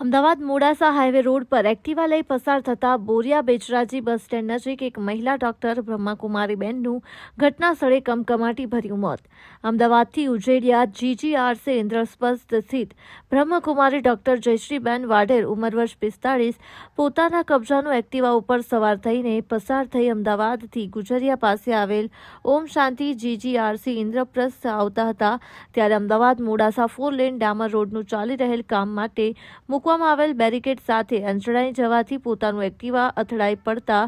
Ahmedabad Modasa highway road પર Activa લઈ પસાર થતા બોરિયા બેચરાજી બસ સ્ટેન્ડ નજીક એક મહિલા ડોક્ટર બ્રહ્માકુમારીબેનનું ઘટના સ્થળે કમકમાટી ભર્યું મોત. અમદાવાદથી ઉજેડિયા જીજીઆરસી ઇન્દ્રસ્પસ્ત સ્થિત બ્રહ્મકુમારી ડોક્ટર જયશ્રીબેન વાઢેર, ઉંમર વર્ષ પિસ્તાળીસ, પોતાના કબજાનું એક્ટિવા ઉપર સવાર થઈને પસાર થઈ અમદાવાદથી ગુજરિયા પાસે આવેલ ઓમ શાંતિ જીજીઆરસી ઇન્દ્રપ્રસ્થ આવતા હતા. ત્યારે અમદાવાદ મોડાસા ફોર લેન ડામર રોડનું ચાલી રહેલ કામ માટે મૂકવામાં આવેલ બેરિકેડ સાથે અંચડાઈ જવાથી પોતાનું એક્ટિવા અથડાઈ પડતા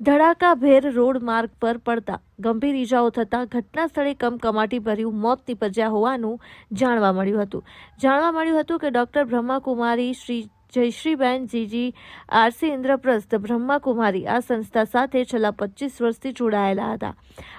ધડાકાભેર રોડ માર્ગ પર પડતા ગંભીર ઈજાઓ થતાં ઘટના સ્થળે કમકમાટી ભર્યું મોત નીપજ્યા હોવાનું જાણવા મળ્યું હતું. જાણવા મળ્યું હતું કે ડોક્ટર બ્રહ્માકુમારી શ્રી જયશ્રીબેન, જીજી, આરસી ઇન્દ્રપ્રસ્થ, બ્રહ્માકુમારી આ સંસ્થા સાથે છેલ્લા પચીસ વર્ષથી જોડાયેલા હતા.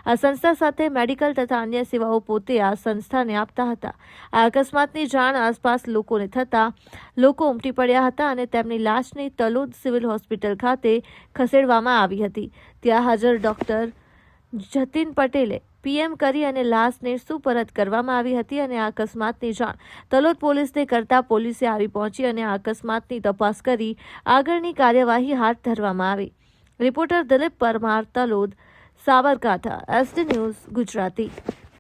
આ સંસ્થા સાથે મેડિકલ તથા અન્ય સેવાઓ પોતે આ સંસ્થાને આપતા હતા. આ અકસ્માતની જાણ આસપાસ લોકોને થતાં લોકો ઉમટી પડ્યા હતા અને તેમની લાશને તલોદ સિવિલ હોસ્પિટલ ખાતે ખસેડવામાં આવી હતી. ત્યાં હાજર ડોક્ટર જતીન પટેલે પીએમ કરી અને લાશને સુપરત કરવામાં આવી હતી અને અકસ્માતની જાણ તલોદ પોલીસને કરતા પોલીસે આવી પહોંચી અને અકસ્માતની તપાસ કરી આગળની કાર્યવાહી હાથ ધરવામાં આવી. Reporter Dilip Parmar, Talod, Sabarkantha ST news, Gujarati.